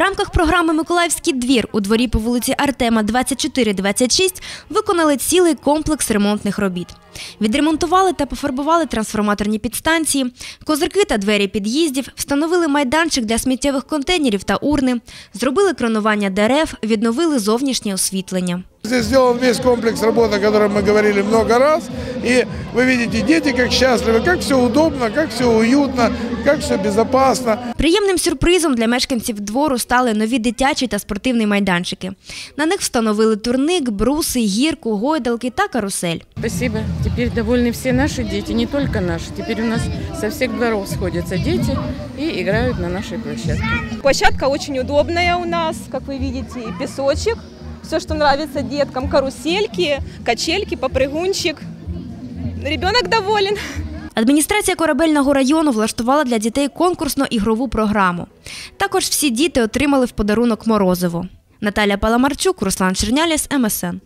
рамках програми Миколаївський двір у дворі по вулиці Артема 2426 виконали цілий комплекс ремонтних робіт. Відремонтували та пофарбували трансформаторні підстанції, козирки та двері під'їздів, встановили майданчик для сміттєвих контейнерів та урни, зробили кронування дерев, відновили зовнішнє освітлення. Здесь сделан весь комплекс работы, о котором мы говорили много раз. И вы видите, дети как счастливы, как все удобно, как все уютно, как все безопасно. Приємним сюрпризом для мешканців двору стали нові дитячі та спортивні майданчики. На них встановили турник, бруси, гірку, гойдалки та карусель. Спасибо. Теперь довольны все наши дети, не только наши. Теперь у нас со всех дворов сходятся дети и играют на нашей площадке. Площадка очень удобная у нас, как вы видите, и песочек. Все, что нравится деткам, карусельки, качельки, попрыгунчик. Ребенок доволен. Адміністрація корабельного району влаштувала для дітей конкурсно-ігрову програму. Також всі діти отримали в подарунок морозиво. Наталя Паламарчук, Руслан Черняліс, МСН.